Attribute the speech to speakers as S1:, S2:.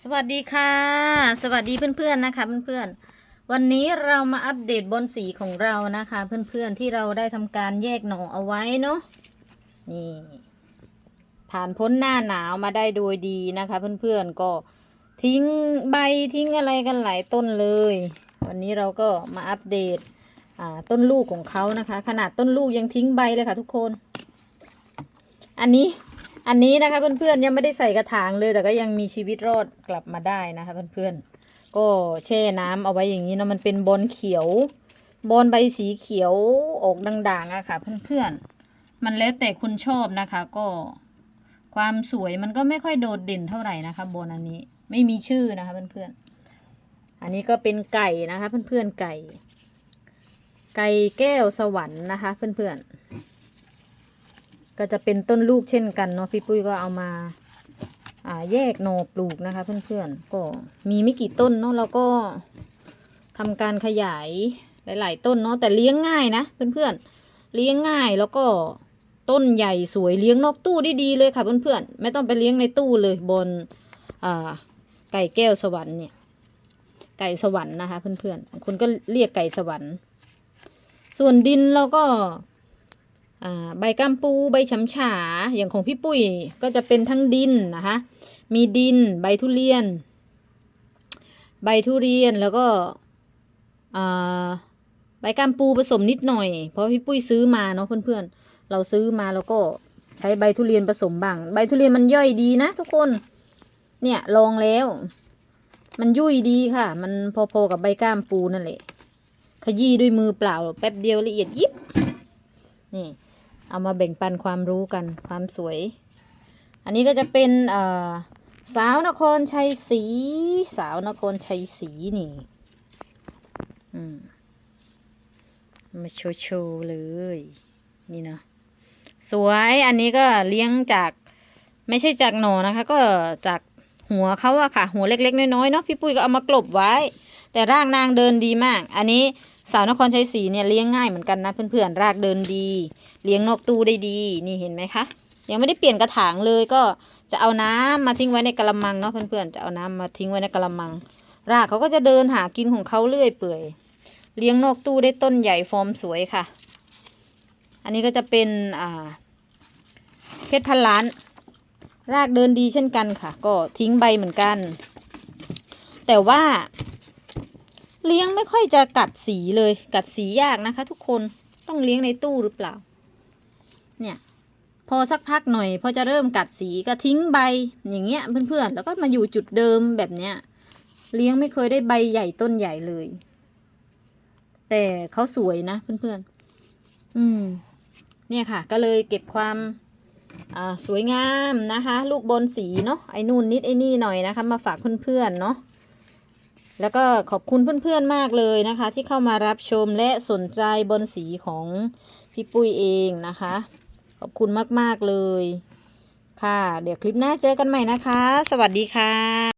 S1: สวัสดีค่ะ สวัสดีเพื่อนๆนะคะเพื่อนๆ วันนี้เรามาอัปเดตบนสีของเรานะคะ เพื่อนๆที่เราได้ทำการแยกหน่อเอาไว้เนาะนี่ผ่านพ้นหน้าหนาวมาได้โดยดีนะคะ เพื่อนๆก็ทิ้งใบทิ้งอะไรกันหลายต้นเลย วันนี้เราก็มาอัปเดตต้นลูกของเขานะคะ ขนาดต้นลูกยังทิ้งใบเลยค่ะทุกคน อันนี้ อันนี้นะคะเพื่อนๆยังไม่ได้ใส่กระถางเลย แต่ก็ยังมีชีวิตรอดกลับมาได้นะคะเพื่อนๆก็แช่น้ำเอาไว้อย่างนี้เนาะมันเป็นบอนเขียวบอนใบสีเขียวออกด่างๆอะค่ะเพื่อนๆมันแล้วแต่คุณชอบนะคะ ก็ความสวยมันก็ไม่ค่อยโดดเด่นเท่าไหร่นะคะบอนอันนี้ไม่มีชื่อนะคะเพื่อนๆอันนี้ก็เป็นไก่นะคะเพื่อนๆไก่ ไก่แก้วสวรรค์นะคะ เพื่อนๆ ก็จะเป็นต้นลูกเช่นกันเนาะพี่ปุ้ยก็เอามาอ่าแยกหน่อปลูกนะคะเพื่อนๆ ก็มีไม่กี่ต้นเนาะเราก็ทำการขยายหลายๆ ต้นเนาะแต่เลี้ยงง่ายนะเพื่อนๆเลี้ยงง่ายแล้วก็ต้นใหญ่สวยเลี้ยงนอกตู้ได้ดีเลยค่ะเพื่อนๆไม่ต้องไปเลี้ยงในตู้เลยบนอ่าไก่แก้วสวรรค์เนี่ยไก่สวรรค์นะคะเพื่อนๆคนก็เรียกไก่สวรรค์ ส่วนดินเราก็ ใบกัมปูใบฉำฉาอย่างของพี่ปุ้ยก็จะเป็นทั้งดินนะคะ มีดินใบทุเรียน ใบทุเรียนแล้วก็ใบกัมปูผสมนิดหน่อย เพราะพี่ปุ้ยซื้อมาเนาะเพื่อนๆ เราซื้อมาแล้วก็ใช้ใบทุเรียนผสมบ้าง ใบทุเรียนมันย่อยดีนะทุกคน เนี่ยลองแล้ว มันยุ่ยดีค่ะ มันพอๆกับใบก้ามปูนั่นแหละ ขยี้ด้วยมือเปล่า แป๊บเดียวละเอียดยิบนี่ เอามาแบ่งปันความรู้กันความสวย อันนี้ก็จะเป็นสาวนครชัยศรีสาวนครชัยศรีนี่อืมมาโชว์โชว์เลย นี่เนาะสวยอันนี้ก็เลี้ยงจากไม่ใช่จากหนอนะคะ ก็จากหัวเขาอะค่ะ หัวเล็กๆ น้อยๆเนาะพี่ปุ้ยก็เอามากลบไว้ แต่ร่ากนางเดินดีมาก อันนี้ สาวนครชัยศรีเนี่ยเลี้ยงง่ายเหมือนกันนะเพื่อนๆรากเดินดี เลี้ยงนอกตู้ได้ดี นี่เห็นไหมคะยังไม่ได้เปลี่ยนกระถางเลยก็จะเอาน้ำมาทิ้งไว้ในกระมังเนาะเพื่อนๆจะเอาน้ำมาทิ้งไว้ในกระมัง รากเขาก็จะเดินหากินของเขาเรื่อยเปื่อย เลี้ยงนอกตู้ได้ต้นใหญ่ฟอร์มสวยค่ะ อันนี้ก็จะเป็นอ่าเพชรพันล้าน รากเดินดีเช่นกันค่ะ ก็ทิ้งใบเหมือนกัน แต่ว่า เลี้ยงไม่ค่อยจะกัดสีเลย กัดสียากนะคะ ทุกคนต้องเลี้ยงในตู้หรือเปล่า เนี่ย พอสักพักหน่อย พอจะเริ่มกัดสีก็ทิ้งใบอย่างเงี้ยเพื่อนๆ แล้วก็มาอยู่จุดเดิมแบบเนี้ยเลี้ยงไม่เคยได้ใบใหญ่ต้นใหญ่เลย แต่เขาสวยนะเพื่อนๆ อืม เนี่ยค่ะ ก็เลยเก็บความอ่าสวยงามนะคะ ลูกบอลสีเนาะไอ้นู่นนิดไอ้นี่หน่อยนะคะ มาฝากเพื่อนๆเนาะ แล้วก็ขอบคุณเพื่อนๆมากเลยนะคะ ที่เข้ามารับชมและสนใจบนสีของพี่ปุ้ยเองนะคะ ขอบคุณมากๆเลย ค่ะ เดี๋ยวคลิปหน้าเจอกันใหม่นะคะ สวัสดีค่ะ